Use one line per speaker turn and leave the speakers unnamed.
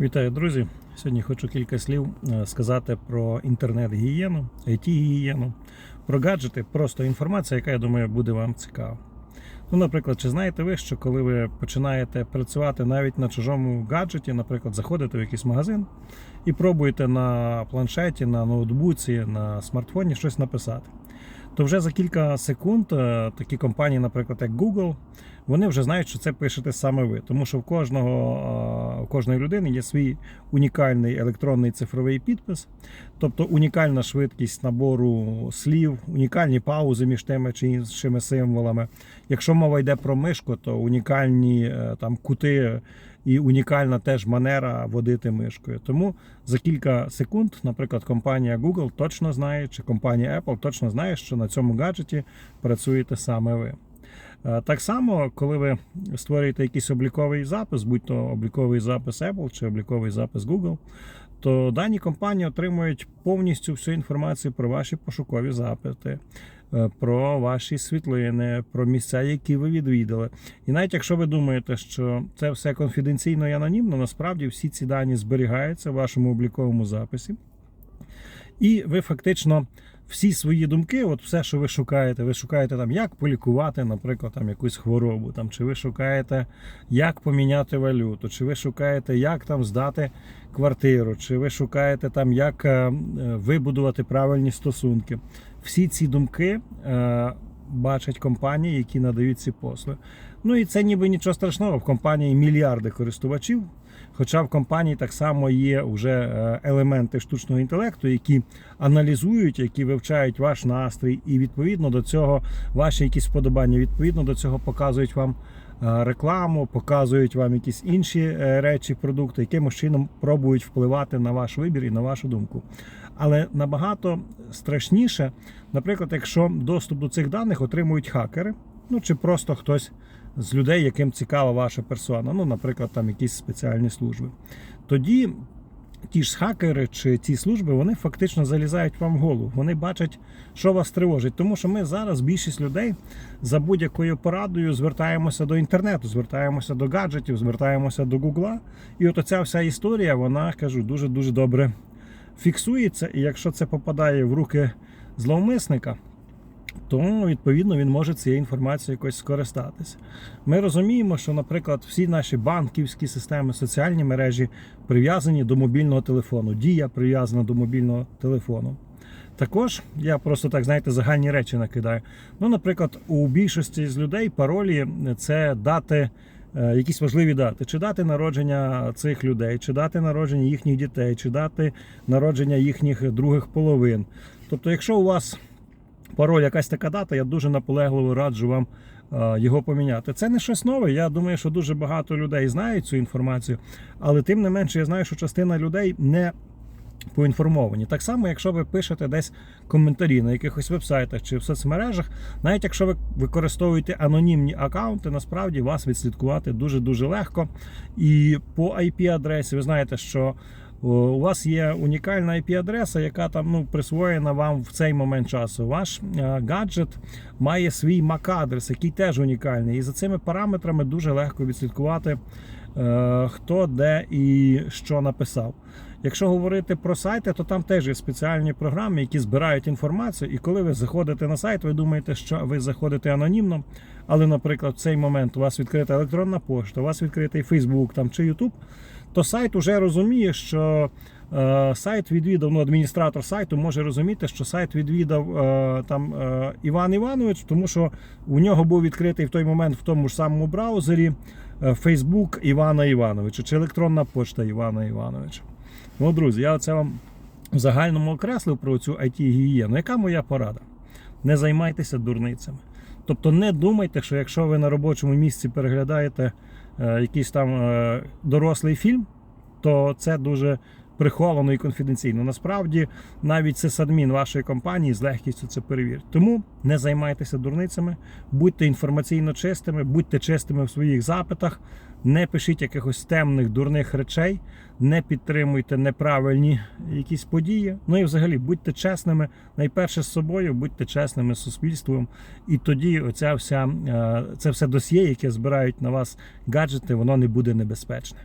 Вітаю, друзі! Сьогодні хочу кілька слів е, сказати про інтернет-гігієну, IT-гігієну, про гаджети, просто інформація, яка я думаю буде вам цікава. Ну, наприклад, чи знаєте ви, що коли ви починаєте працювати навіть на чужому гаджеті, наприклад, заходите в якийсь магазин і пробуєте на планшеті, на ноутбуці, на смартфоні щось написати, то вже за кілька секунд е, такі компанії, наприклад, як Google, вони вже знають, що це пишете саме ви, тому що в кожного е, у кожної людини є свій унікальний електронний цифровий підпис, тобто унікальна швидкість набору слів, унікальні паузи між тими чи іншими символами. Якщо мова йде про мишку, то унікальні е, там кути і унікальна теж манера водити мишкою. Тому за кілька секунд, наприклад, компанія Google точно знає, чи компанія Apple точно знає, що на цьому гаджеті працюєте саме ви. Е, Так само, коли ви створюєте якийсь обліковий запис, будь то обліковий запис Apple чи обліковий запис Google, то дані компанії отримують повністю всю інформацію про ваші пошукові запити, е, про ваші світлини, про місця, які ви відвідали. І навіть якщо ви думаєте, що це все конфіденційно і анонімно, насправді всі ці дані зберігаються в вашому обліковому записі. І ви фактично всі свої думки, от все, що ви шукаєте, ви шукаєте там, як полікувати, наприклад, там якусь хворобу, там, чи ви шукаєте, як поміняти валюту, чи ви шукаєте, як там здати квартиру, чи ви шукаєте там, як е, вибудувати правильні стосунки. Всі ці думки е, бачать компанії, які надають ці послуги. Ну і це ніби нічого страшного. В компанії мільярди користувачів. Хоча в компанії так само є вже е, елементи штучного інтелекту, які аналізують, які вивчають ваш настрій, і відповідно до цього ваші якісь вподобання, відповідно до цього показують вам е, рекламу, показують вам якісь інші е, речі, продукти, якимось чином пробують впливати на ваш вибір і на вашу думку. Але набагато страшніше, наприклад, якщо доступ до цих даних отримують хакери, ну чи просто хтось з людей, яким цікава ваша персона, ну, наприклад, там якісь спеціальні служби. Тоді ті ж хакери чи ті служби, вони фактично залізають вам в голову. Вони бачать, що вас тривожить. Тому що ми зараз більшість людей за будь-якою порадою звертаємося до інтернету, звертаємося до гаджетів, звертаємося до Гугла. І от оця вся історія, вона кажу, дуже дуже добре фіксується. І якщо це попадає в руки зловмисника, то відповідно він може цією інформацією якось скористатися. Ми розуміємо, що, наприклад, всі наші банківські системи, соціальні мережі прив'язані до мобільного телефону. Дія прив'язана до мобільного телефону. Також я просто так знаєте загальні речі накидаю. Ну, наприклад, у більшості з людей паролі це дати. Е, Якісь важливі дати, чи дати народження цих людей, чи дати народження їхніх дітей, чи дати народження їхніх других половин. Тобто, якщо у вас пароль якась така дата, я дуже наполегливо раджу вам е, його поміняти. Це не щось нове. Я думаю, що дуже багато людей знають цю інформацію, але тим не менше, я знаю, що частина людей не поінформовані. Так само, якщо ви пишете десь коментарі на якихось вебсайтах чи в соцмережах, навіть якщо ви використовуєте анонімні аккаунти, насправді вас відслідкувати дуже дуже легко. І по IP-адресі ви знаєте, що у вас є унікальна IP-адреса, яка там ну присвоєна вам в цей момент часу. Ваш е, гаджет має свій MAC-адрес, який теж унікальний. І за цими параметрами дуже легко відслідкувати, хто де і що написав. Якщо говорити про сайти, то там теж є спеціальні програми, які збирають інформацію. І коли ви заходите на сайт, ви думаєте, що ви заходите анонімно. Але, наприклад, в цей момент у вас відкрита електронна пошта, у вас відкритий Facebook там, чи YouTube, то сайт вже розуміє, що е, сайт відвідав, ну, адміністратор сайту може розуміти, що сайт відвідав е, там е, Іван Іванович, тому що у нього був відкритий в той момент в тому ж самому браузері е, Facebook Івана Івановича чи електронна пошта Івана Івановича. Ну, друзі, я оце вам в загальному окреслив про цю IT-гігієну. Яка моя порада? Не займайтеся дурницями. Тобто не думайте, що якщо ви на робочому місці переглядаєте е, якийсь там е, дорослий фільм, то це дуже приховано і конфіденційно. Насправді, навіть сисадмін вашої компанії з легкістю це перевірить. Тому не займайтеся дурницями, будьте інформаційно чистими, будьте чистими в своїх запитах, не пишіть якихось темних дурних речей, не підтримуйте неправильні якісь події. Ну і взагалі будьте чесними, найперше з собою, будьте чесними з суспільством. І тоді оця вся е, це все досьє, яке збирають на вас гаджети, воно не буде небезпечне.